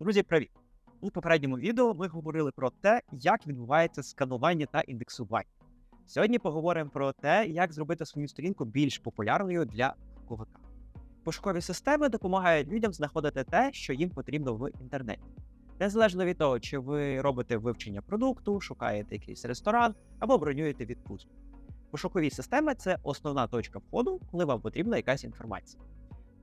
Друзі, привіт! У попередньому відео ми говорили про те, як відбувається сканування та індексування. Сьогодні поговоримо про те, як зробити свою сторінку більш популярною для пошуковика. Пошукові системи допомагають людям знаходити те, що їм потрібно в інтернеті. Незалежно від того, чи ви робите вивчення продукту, шукаєте якийсь ресторан або бронюєте відпустку. Пошукові системи це основна точка входу, коли вам потрібна якась інформація.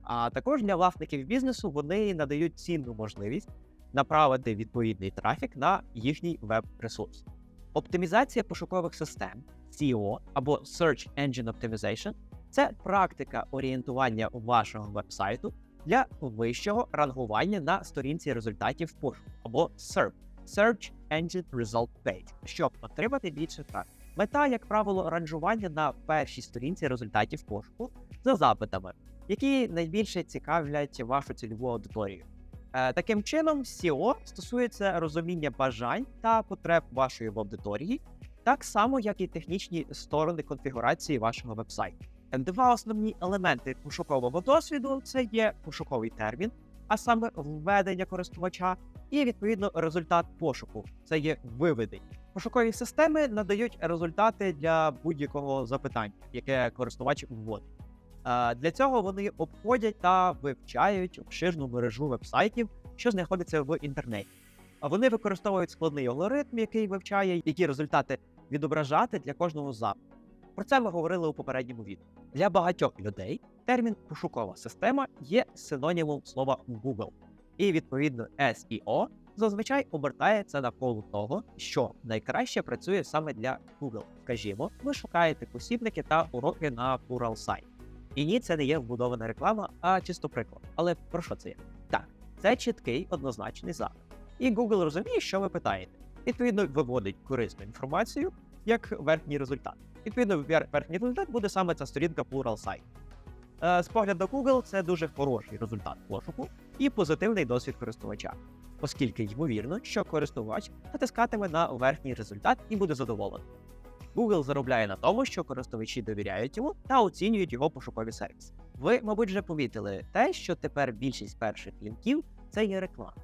А також для власників бізнесу вони надають цінну можливість направити відповідний трафік на їхній веб-ресурс. Оптимізація пошукових систем SEO або Search Engine Optimization це практика орієнтування вашого вебсайту для вищого рангування на сторінці результатів пошуку або SERP Search Engine Result Page, щоб отримати більше трафіку. Мета, як правило, ранжування на першій сторінці результатів пошуку за запитами, які найбільше цікавлять вашу цільову аудиторію. Е, Таким чином, SEO стосується розуміння бажань та потреб вашої аудиторії, так само, як і технічні сторони конфігурації вашого вебсайту. Два основні елементи пошукового досвіду це є пошуковий термін, а саме введення користувача, і відповідно результат пошуку це є виведення. Пошукові системи надають результати для будь-якого запитання, яке користувач вводить. Е, Для цього вони обходять та вивчають обширну мережу вебсайтів, що знаходиться в інтернеті. А вони використовують складний алгоритм, який вивчає, які результати відображати для кожного запиту. Про це ми говорили у попередньому відео. Для багатьох людей термін пошукова система є синонімом слова Google, і відповідно SEO зазвичай обертається навколо того, що найкраще працює саме для Google. Скажімо, ви шукаєте посібники та уроки на Plural сайт. І ні, це не є вбудована реклама, а чисто приклад. Але про що це є? Так, це чіткий однозначний запит. І Google розуміє, що ви питаєте. Відповідно, виводить корисну інформацію як верхній результат. Відповідно, верхній результат буде саме ця сторінка Plural сайт. Е, З погляду Google це дуже хороший результат пошуку і позитивний досвід користувача, оскільки ймовірно, що користувач натискатиме на верхній результат і буде задоволений. Google заробляє на тому, що користувачі довіряють йому та оцінюють його пошукові сервіси. Ви, мабуть, вже помітили те, що тепер більшість перших лінків це є реклама.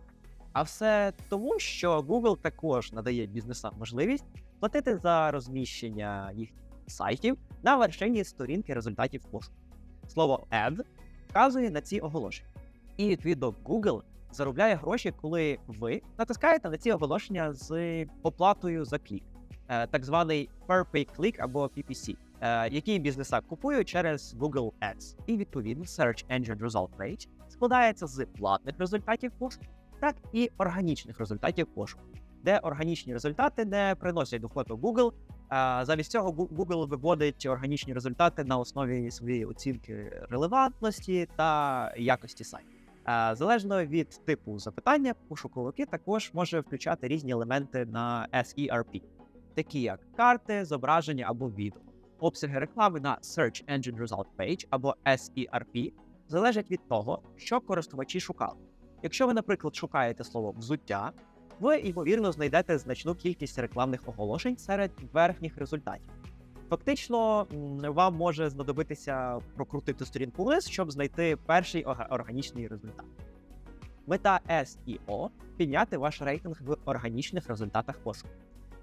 А все тому, що Google також надає бізнесам можливість платити за розміщення їхніх сайтів на вершині сторінки результатів пошуку. Слово ad вказує на ці оголошення. І відповідно Google заробляє гроші, коли ви натискаєте на ці оголошення з оплатою за клік так званий per pay click або PPC, е, який бізнеса купують через Google Ads. І відповідно Search Engine Result Page складається з платних результатів пошуку, так і органічних результатів пошуку, де органічні результати не приносять доходу Google. Замість цього Google виводить органічні результати на основі своєї оцінки релевантності та якості сайту. Е, Залежно від типу запитання, пошуковики також може включати різні елементи на SERP такі як карти, зображення або відео. Обсяги реклами на Search Engine Result Page або SERP залежать від того, що користувачі шукали. Якщо ви, наприклад, шукаєте слово взуття, ви ймовірно знайдете значну кількість рекламних оголошень серед верхніх результатів. Фактично, вам може знадобитися прокрутити сторінку вниз, щоб знайти перший органічний результат. Мета SEO – підняти ваш рейтинг в органічних результатах пошуку.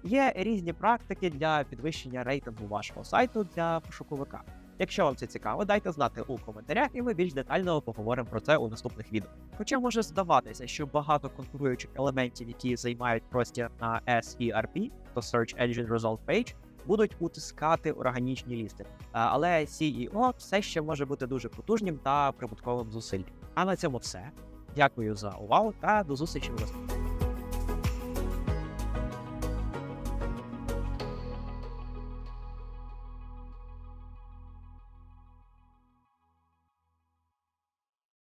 Є різні практики для підвищення рейтингу вашого сайту для пошуковика. Якщо вам це цікаво, дайте знати у коментарях, і ми більш детально поговоримо про це у наступних відео. Хоча може здаватися, що багато конкуруючих елементів, які займають простір на SERP, то Search Engine Result Page, будуть утискати органічні лісти. Але SEO все ще може бути дуже потужним та прибутковим зусиллям. А на цьому все. Дякую за увагу та до зустрічі в наступному.